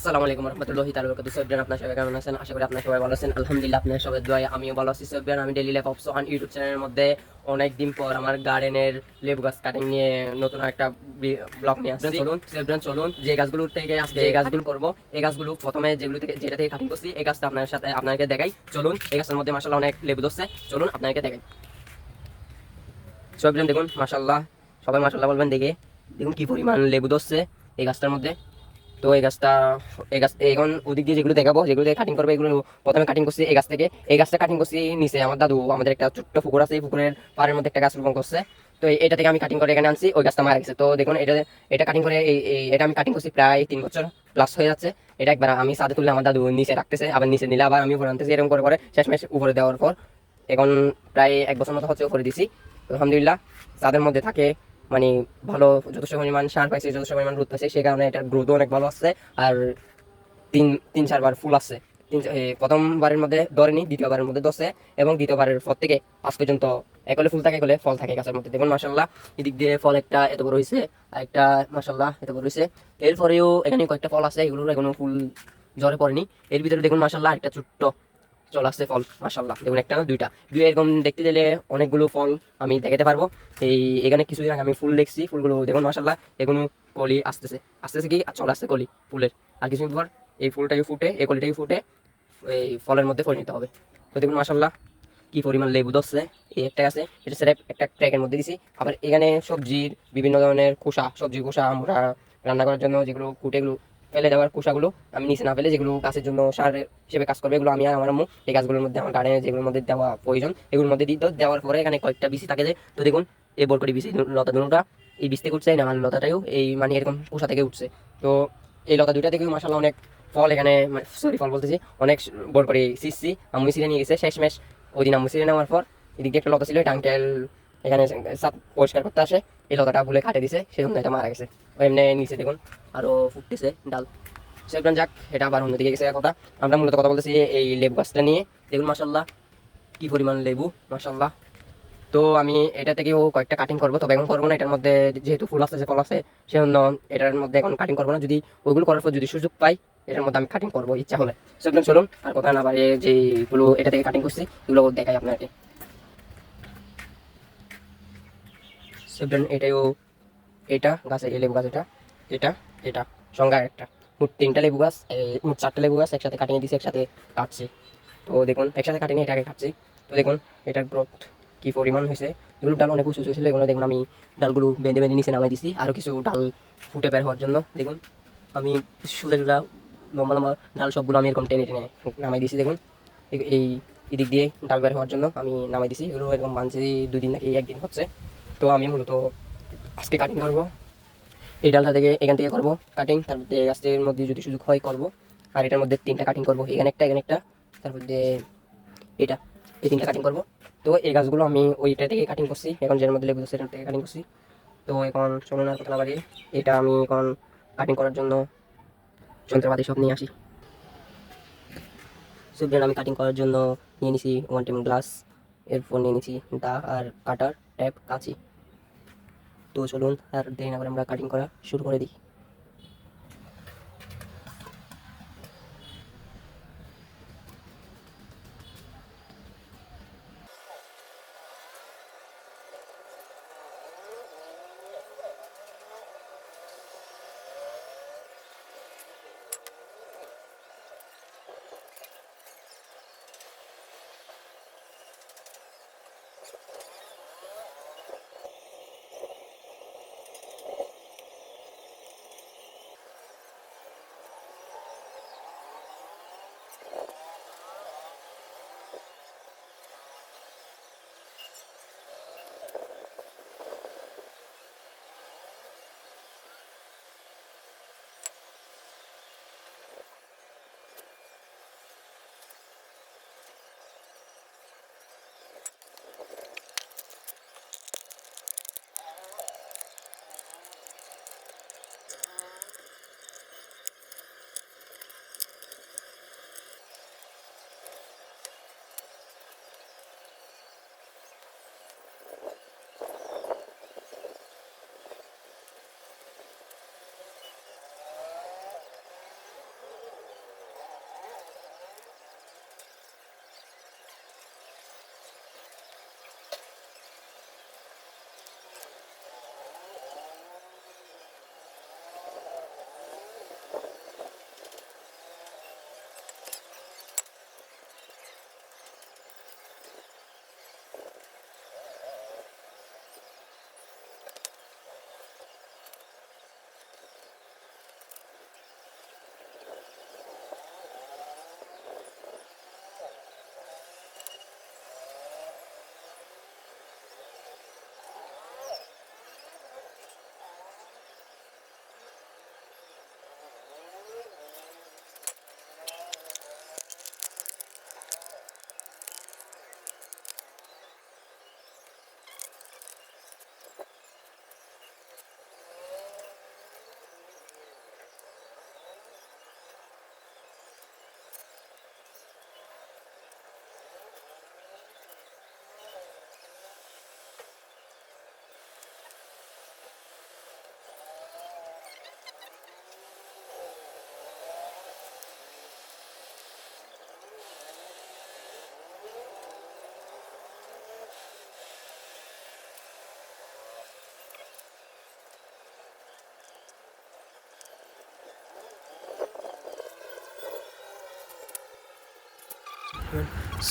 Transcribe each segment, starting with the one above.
আসসালামু আলাইকুম রহমতুল্লাহি তাআলা বারাকাতুহু। সবজন আপনারা সবাই কেমন আছেন? আশা করি আপনারা সবাই ভালো আছেন। আলহামদুলিল্লাহ আপনার সবাই আমিও ভালো আছি। সবজন আমি ডেইলি লাইফ ইউটিউব চ্যানেলের মধ্যে অনেক দিন পর আমার গার্ডেনের লেবু গাছ কাটিং নিয়ে নতুন একটা ব্লগ নিয়ে আসছি। চলুন চলুন যে গাছগুলো থেকে আজকে এই গাছগুলো করব এই গাছগুলো প্রথমে যেগুলো থেকে যেটা থেকে কাটিং করছি এই গাছটা আপনার সাথে আপনাকে দেখাই। চলুন এই গাছের মধ্যে মাশাআল্লাহ অনেক লেবু ধরছে। চলুন আপনাকে দেখাই। সবজন দেখুন মাশাআল্লাহ সবাই মাশাআল্লাহ বলবেন দেখে। দেখুন কি পরিমাণ লেবু ধরছে এই গাছটার মধ্যে। তো এই গাছটা, এই গাছ এখন ওদিক দিয়ে যেগুলো দেখাবো, যেগুলো দিয়ে কাটিং করব, এগুলো প্রথমে কাটিং করছি এই গাছ থেকে। এই গাছটা কাটিং করছি নিচে আমার দাদু, আমাদের একটা ছোট্ট পুকুর আছে, এই পুকুরের পাড়ের মধ্যে একটা গাছ রোপণ করছে। তো এটা থেকে আমি কাটিং করে এখানে আনছি, ওই গাছটা মারা গেছে। তো দেখুন, এটা এটা কাটিং করে এই এটা আমি কাটিং করছি প্রায় তিন বছর প্লাস হয়ে যাচ্ছে। এটা একবার আমি সাথে তুললে আমার দাদু নিচে রাখতেছে, আবার নিচে নিলে আবার আমি উপরে আনতেছি, এরকম করে করে শেষমেশ উপরে দেওয়ার পর। এখন প্রায় এক বছর মতো হচ্ছে উপরে দিছি। আলহামদুলিল্লাহ তাদের মধ্যে থাকে মানে ভালো, যথেষ্ট পরিমাণ সার পাইছে, যথেষ্ট পরিমাণ রোদ পাইছে, সেই কারণে এটার গ্রোথও অনেক ভালো আসছে আর তিন তিন, চারবার ফুল আসছে তিন প্রথমবারের মধ্যে ধরেনি, দ্বিতীয়বারের মধ্যে ধরছে, এবং দ্বিতীয়বারের পর থেকে আজ পর্যন্ত একলে ফুল থাকে একলে ফল থাকে গাছের মধ্যে। দেখুন মাসাল্লাহ এদিক দিয়ে ফল একটা এত বড় হয়েছে আর একটা মাসাল্লাহ এত বড় হয়েছে এরপরেও এখানে কয়েকটা ফল আছে, এগুলোর এখনও ফুল জ্বরে পড়েনি। এর ভিতরে দেখুন মাসাল্লাহ একটা ছোট্ট চলে আসছে ফল মাসাল্লাহ দেখুন একটা, দুইটা। দুই এরকম দেখতে গেলে অনেকগুলো ফল আমি দেখাতে পারব। এই, এখানে কিছুদিন আগে আমি ফুল দেখছি, ফুলগুলো দেখুন মাসাল্লাহ এগুলো কলি আসতেছে। আসতেছে কি? চলে আসছে কলি, ফুলের। আর কিছুদিন পর এই ফুলটাকে ফুটে, এই কলিটাকে ফুটে, এই ফলের মধ্যে পরিণত হবে। তো দেখুন মাসাল্লাহ কি পরিমাণ লেবু ধরছে। এই একটা আছে, এটা সেটা একটা ট্র্যাকের মধ্যে দিছি। আবার এখানে সবজির বিভিন্ন ধরনের খোসা, সবজির খোসা আমরা রান্না করার জন্য যেগুলো কুটে, এগুলো ফেলে দেওয়ার খোসাগুলো আমি নিচে না ফেলে যেগুলো গাছের জন্য সার হিসেবে কাজ করবে, এগুলো আমি আর আমার আম্মু এই গাছগুলোর মধ্যে আমার গার্ডেনে যেগুলোর মধ্যে দেওয়া প্রয়োজন, এগুলোর মধ্যে দিত দেওয়ার পরে এখানে কয়েকটা বিসি থাকে যে, তো দেখুন, এই বরকরি বিসি লতা দুটা, এই বিষ থেকে উঠছে না আমার লতাটাও, এই মানে এরকম খোসা থেকে উঠছে। তো এই লতা দুইটা থেকে মাসাল্লাহ অনেক ফল এখানে সরি ফল বলতেছি, অনেক বড় করে সিসি, আম্মু সিরে নিয়ে গেছে, শেষমেশ ওই দিন আম্মু সিরে নেওয়ার পর এদিকে একটা লতা ছিল এটা আঙ্কেল এখানে পরিষ্কার করতে আসে, এই লতাটা ভুলে কাটে দিছে, সেজন্য এটা মারা গেছে। এমনি নিচে দেখুন। ফুটতেছে ডাল। যাক, এটা আবার অন্যদিকে গেছে কথা। আমরা মূলত কথা বলতেছি এই লেবু গাছটা নিয়ে। দেখুন মাসাল্লাহ কি পরিমাণ লেবু মাসাল্লাহ তো আমি এটা থেকেও কয়েকটা কাটিং করব। তবে এখন করব না, এটার মধ্যে যেহেতু ফুল ফল সেজন্য এটার মধ্যে এখন কাটিং করব না। যদি ওইগুলো করার পর যদি সুযোগ পাই, এটার মধ্যে আমি কাটিং করব, ইচ্ছা হলে। সেগুলো চলুন, আর কথা না বাড়িয়ে যেগুলো এটা থেকে কাটিং করছি, এগুলো দেখাই আপনাকে। সেভেন এটাও এটা, গাছে এই লেবু গাছ এটা এটা এটা, সংজ্ঞা একটা। মোট তিনটা লেবু গাছ মোট চারটা লেবু গাছ একসাথে কাটিয়ে দিছি, একসাথে কাটছি। তো দেখুন, একসাথে কাটিয়ে এটাকে কাটছি। তো দেখুন, এটার গ্রোথ কি পরিমাণ হয়েছে? এগুলো ডাল অনেক উঁচু ছিল, এগুলো দেখুন, আমি ডালগুলো বেঁধে বেঁধে নিচে নামাই দিছি। আরও কিছু ডাল ফুটে বের হওয়ার জন্য, দেখুন, আমি সুদে সুদা লম্বা লম্বা ডাল সবগুলো আমি এরকম টেনে টেনে নামাই দিছি, দেখুন। এই- এদিক দিয়ে ডাল বের হওয়ার জন্য আমি নামাই দিছি। এগুলো এরকম বানছি দুদিন নাকি, একদিন হচ্ছে। তো আমি মূলত আজকে কাটিং করব। এই ডালটা থেকে এখান থেকে করব কাটিং তারপর দিয়ে গাছের মধ্যে যদি সুযোগ হয় করব। আর এটার মধ্যে তিনটা কাটিং করব, এখানে একটা এখানে একটা। তারপর দিয়ে এটা, এই তিনটা কাটিং করব। তো এই গাছগুলো আমি ওইটা থেকে কাটিং করছি, এখন যের মধ্যে লেবু সেটার থেকে কাটিং করছি। তো এখন চলুন আর কথা বাড়িয়ে, এটা আমি এখন কাটিং করার জন্য যন্ত্রপাতি সব নিয়ে আসি। সুবিধান আমি কাটিং করার জন্য নিয়ে নিছি ওয়ান টেবিল গ্লাস এরপর নিয়ে নিছি দা আর কাটার ট্যাপ, কাঁচি। তো চলুন আর দেরি না করে আমরা কাটিং করা শুরু করে দিই।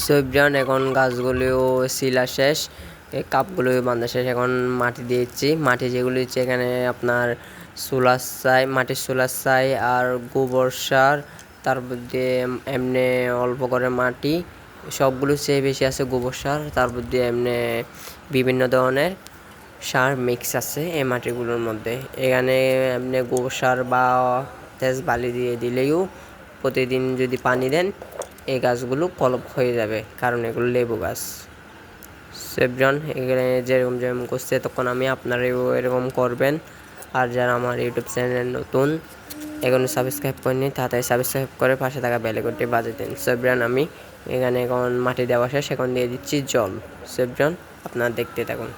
সবজান এখন গাছগুলিও শিলা শেষ, এই কাপগুলো বান্ধা শেষ। এখন মাটি দিয়েছি। মাটি যেগুলো দিচ্ছি এখানে আপনার সোলার চাই মাটির সোলার চাই আর গোবর সার, তার মধ্যে এমনি অল্প করে মাটি, সবগুলো চেয়ে বেশি আছে গোবর সার, তার মধ্যে এমনি বিভিন্ন ধরনের সার মিক্স আছে এই মাটিগুলোর মধ্যে। এখানে এমনি গোবর সার বা তেজ বালি দিয়ে দিলেও প্রতিদিন যদি পানি দেন এই গাছগুলো কলপ হয়ে যাবে, কারণ এগুলো লেবু গাছ। সেভজন এখানে যেরকম যেরকম করছে তখন আমি আপনারাও এরকম করবেন। আর যারা আমার ইউটিউব চ্যানেল নতুন, এখনও সাবস্ক্রাইব করেনি তাড়াতাড়ি সাবস্ক্রাইব করে পাশে থাকা বেলেকনটি বাজে দিন। সেভজন আমি এখানে এখন মাটি দেওয়া শেষ, এখন দিয়ে দিচ্ছি জল। সেভজন আপনারা দেখতে থাকুন।